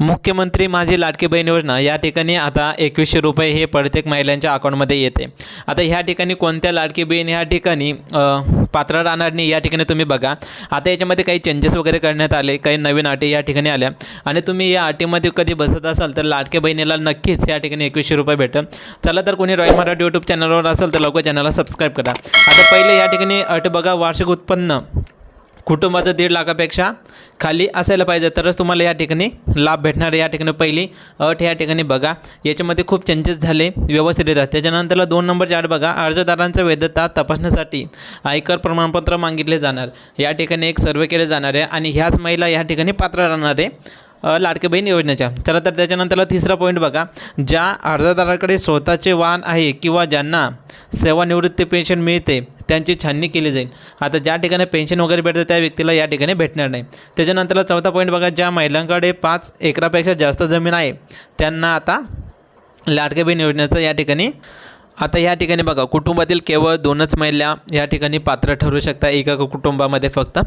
मुख्यमंत्री माझी लाडकी बहीण योजना या ठिकाणी आता एकवीसशे रुपये हे प्रत्येक महिलांच्या अकाउंटमध्ये येते. आता ह्या ठिकाणी कोणत्या लाडकी बहीण ह्या ठिकाणी पात्र राहणार नाही या ठिकाणी तुम्ही बघा. आता याच्यामध्ये काही चेंजेस वगैरे करण्यात आले काही नवीन अटी या ठिकाणी आल्या. आणि तुम्ही या अटीमध्ये कधी बसत असाल तर लाडक्या बहिणीला नक्कीच या ठिकाणी एकवीसशे रुपये भेटेल. चला तर कोणी रॉयल मराठी यूट्यूब चॅनलवर असेल तर लवकर चॅनलला सबस्क्राईब करा. आता पहिले या ठिकाणी अट बघा वार्षिक उत्पन्न. कुटुंबाचं दीड लाखापेक्षा खाली असायला पाहिजे. तरच तुम्हाला या ठिकाणी लाभ भेटणार आहे. या ठिकाणी पहिली अट या ठिकाणी बघा. याच्यामध्ये खूप चेंजेस झाले व्यवस्थित येतात. त्याच्यानंतरला दोन नंबरची अट बघा. अर्जदारांचा वैधता तपासण्यासाठी आयकर प्रमाणपत्र मागितले जाणार. या ठिकाणी एक सर्वे केले जाणार आहे. आणि ह्याच महिला या ठिकाणी पात्र राहणार आहे. लाडके बहीण योजनेच्या. चला तर त्याच्यानंतरला तिसरा पॉईंट बघा. ज्या अर्जदाराकडे स्वतःचे वाहन आहे किंवा ज्यांना सेवानिवृत्ती पेन्शन मिळते त्यांची छाननी केली जाईल. आता ज्या ठिकाणी पेन्शन वगैरे भेटतं त्या व्यक्तीला या ठिकाणी भेटणार नाही. त्याच्यानंतरला चौथा पॉईंट बघा ज्या महिलांकडे पाच एकरापेक्षा जास्त जमीन आहे त्यांना आता लाडके बहीण योजनेचं या ठिकाणी आता या ठिकाणी बघा कुटुंबातील केवळ दोनच महिला या ठिकाणी पात्र ठरू शकता. एका कुटुंबामध्ये फक्त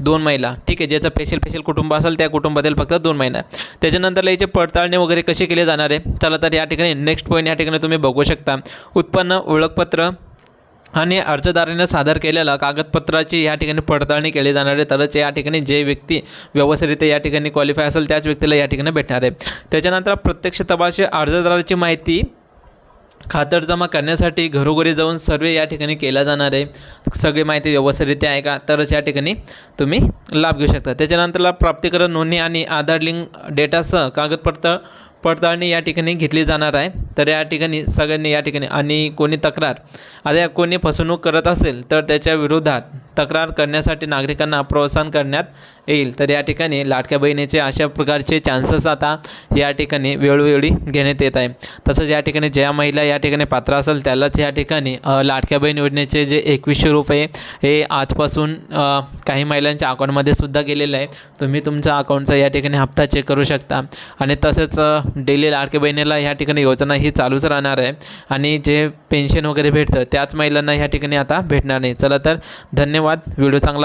दोन महिला. ठीक आहे ज्याचं स्पेशल स्पेशल कुटुंब असेल त्या कुटुंबातील फक्त दोन महिला त्याच्यानंतर याचे पडताळणी वगैरे कशी केली जाणार आहे? चला तर या ठिकाणी नेक्स्ट पॉईंट या ठिकाणी तुम्ही बघू शकता. उत्पन्न ओळखपत्र आणि अर्जदाराने सादर केलेल्या कागदपत्राची या ठिकाणी पडताळणी केली जाणार आहे. तरच या ठिकाणी जे व्यक्ती व्यवस्थितरित्या या ठिकाणी क्वालिफाय असेल त्याच व्यक्तीला या ठिकाणी भेटणार आहे. त्याच्यानंतर प्रत्यक्ष तपाशी अर्जदाराची माहिती खातरजमा करण्यासाठी घरोघरी जाऊन सर्वे या ठिकाणी केला जाणार आहे. सगळी माहिती व्यवस्थितरित्या आहे का तरच या ठिकाणी तुम्ही लाभ घेऊ शकता. त्याच्यानंतरला प्राप्तिकरण नोंदणी आणि आधार लिंक डेटासह कागदपत्र पडताळणी या ठिकाणी घेतली जाणार आहे. तर या ठिकाणी सगळ्यांनी या ठिकाणी आणि कोणी तक्रार आता या कोणी फसवणूक करत असेल तर त्याच्या विरोधात तक्रार करण्यासाठी नागरिकांना प्रोत्साहन करण्यात येईल. तर या ठिकाणी लाडक्या बहिणीचे अशा प्रकारचे चान्सेस आता या ठिकाणी वेळोवेळी घेण्यात येत आहे. तसंच या ठिकाणी ज्या महिला या ठिकाणी पात्र असेल त्यालाच या ठिकाणी लाडक्या बहीण योजनेचे जे एकवीसशे रुपये हे आजपासून काही महिलांच्या अकाउंटमध्ये सुद्धा गेलेलं आहे. तुम्ही तुमच्या अकाउंटचा या ठिकाणी हप्ता चेक करू शकता. आणि तसेच डेली लाडक्या बहिणीला ह्या ठिकाणी योजना ही चालूच राहणार आहे. आणि जे पेन्शन वगैरे भेटतं त्याच महिलांना ह्या ठिकाणी आता भेटणार नाही. चला तर धन्यवाद. व्हिडिओ चांगला